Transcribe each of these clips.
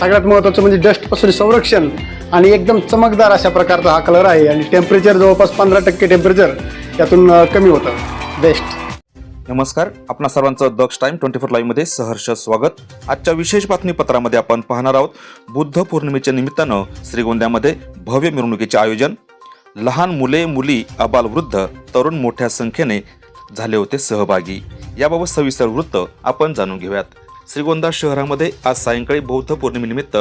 सगळ्यात महत्त्वाचं म्हणजे डस्टपासून संरक्षण आणि एकदम चमकदार अशा प्रकारचा हा कलर आहे. आणि टेम्परेचर जवळपास पंधरा टक्के टेम्परेचर यातून कमी होतं. बेस्ट नमस्कार. आपणा सर्वांचं दक्ष टाइम ट्वेंटी फोर लाईव्हमध्ये सहर्ष स्वागत. आजच्या विशेष बातमीपत्रामध्ये आपण पाहणार आहोत बुद्ध पौर्णिमेच्या निमित्तानं श्रीगोंद्यामध्ये भव्य मिरवणुकीचे आयोजन. लहान मुले मुली अबाल वृद्ध तरुण मोठ्या संख्येने झाले होते सहभागी. याबाबत सविस्तर वृत्त आपण जाणून घेऊयात. श्रीगोंदा शहरामध्ये आज सायंकाळी बौद्ध पौर्णिमेनिमित्त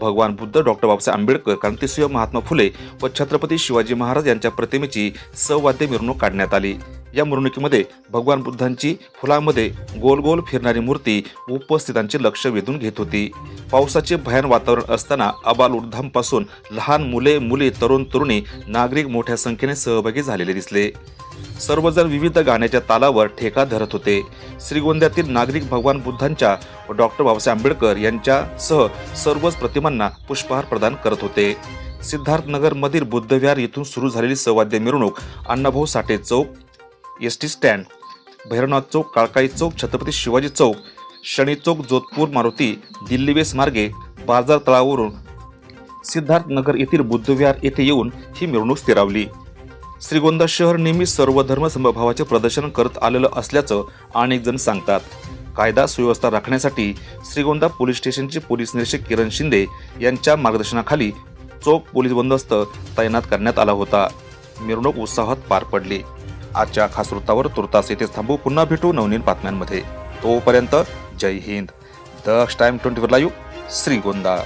भगवान बुद्ध डॉक्टर बाबासाहेब आंबेडकर क्रांतिसिंह महात्मा फुले व छत्रपती शिवाजी महाराज यांच्या प्रतिमेची सवाद्य मिरवणूक काढण्यात आली. या मिरवणुकीमध्ये भगवान बुद्धांची फुलामध्ये गोल गोल फिरणारी मूर्ती उपस्थितांचे लक्ष वेधून घेत होती. पावसाचे भयान वातावरण असताना अबाल उद्धामपासून लहान मुले मुली तरुण तरुणी नागरिक मोठ्या संख्येने सहभागी झालेले दिसले. सर्वजण विविध गाण्याच्या तालावर ठेका धरत होते. श्रीगोंद्यातील नागरिक भगवान बुद्धांच्या व डॉक्टर बाबासाहेब आंबेडकर यांच्यासह सर्वच प्रतिमांना पुष्पहार प्रदान करत होते. सिद्धार्थनगरमधील बुद्धविहार येथून सुरू झालेली सवाद्य मिरवणूक Annabhau Sathe chowk S T stand Bhairavnath chowk काळकाई चौक छत्रपती शिवाजी चौक शनी चौक जोधपूर मारुती दिल्ली वेस मार्गे बाजार तळावरून सिद्धार्थनगर येथील बुद्धविहार येथे येऊन ही मिरवणूक स्थिरावली. श्रीगोंदा शहर नेहमी सर्व धर्मसमभावाचे प्रदर्शन करत आलेलं असल्याचं अनेक जण सांगतात. कायदा सुव्यवस्था राखण्यासाठी श्रीगोंदा पोलीस स्टेशनचे पोलीस निरीक्षक किरण शिंदे यांच्या मार्गदर्शनाखाली चोख पोलीस बंदोबस्त तैनात करण्यात आला होता. मिरवणूक उत्साहात पार पडली. आजच्या खास वृत्तावर तुर्तास येथेच थांबू. पुन्हा भेटू नवनीन बातम्यांमध्ये. तोपर्यंत Jai Hind. Daksh time twenty four live Shrigonda.